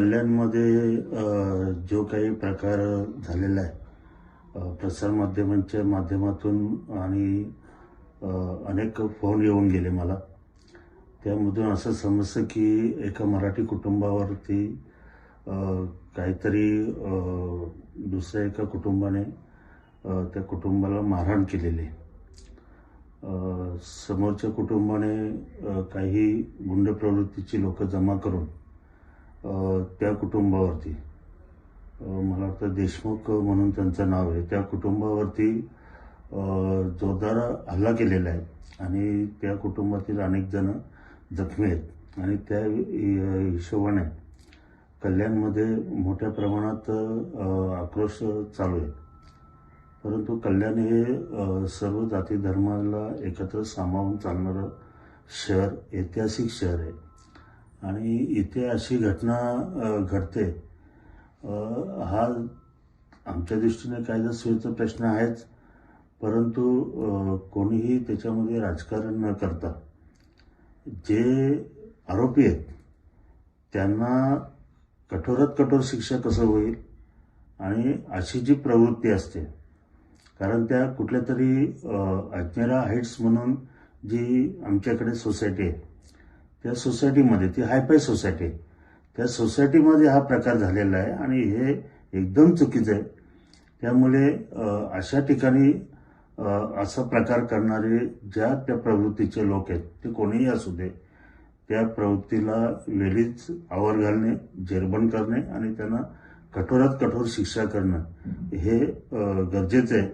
कल्याणमध्ये जो काही प्रकार झालेला आहे प्रसारमाध्यमांच्या माध्यमातून आणि अनेक फोन येऊन गेले मला. त्यामधून असं समजतं की एका मराठी कुटुंबावरती काहीतरी दुसऱ्या एका कुटुंबाने त्या कुटुंबाला मारहाण केलेली समोरच्या कुटुंबाने काही गुंड प्रवृत्तीची लोकं जमा करून त्या कुटुंबावरती. मला वाटतं देशमुख म्हणून त्यांचं नाव आहे. त्या कुटुंबावरती जोरदार हल्ला केलेला आहे. आणि त्या कुटुंबातील अनेक जण जखमी आहेत. आणि त्या हिशोबाने कल्याणमध्ये मोठ्या प्रमाणात आक्रोश चालू आहे. परंतु कल्याण हे सर्व जाती धर्माला एकत्र सामावून चालणारं शहर ऐतिहासिक शहर आहे. आणि इथे अशी घटना घडते. हा आमच्या दृष्टीने कायदा प्रश्न आहेच परंतु कोणीही त्याच्यामध्ये राजकारण न करता जे आरोपी आहेत त्यांना कठोरात कठोर शिक्षा कसं होईल आणि अशी जी प्रवृत्ती असते कारण त्या कुठल्या तरी अ, हाईट्स म्हणून जी आमच्याकडे सोसायटी आहे त्या सोसायटीमध्ये ती हायफाय सोसायटी आहे. त्या सोसायटीमध्ये हा प्रकार झालेला आहे आणि हे एकदम चुकीचं आहे. त्यामुळे अशा ठिकाणी असा प्रकार करणारे ज्या त्या प्रवृत्तीचे लोक आहेत ते कोणीही असू दे त्या प्रवृत्तीला वेळीच आवर घालणे जेरबंद करणे आणि त्यांना कठोरात कठोर शिक्षा करणं हे गरजेचं आहे.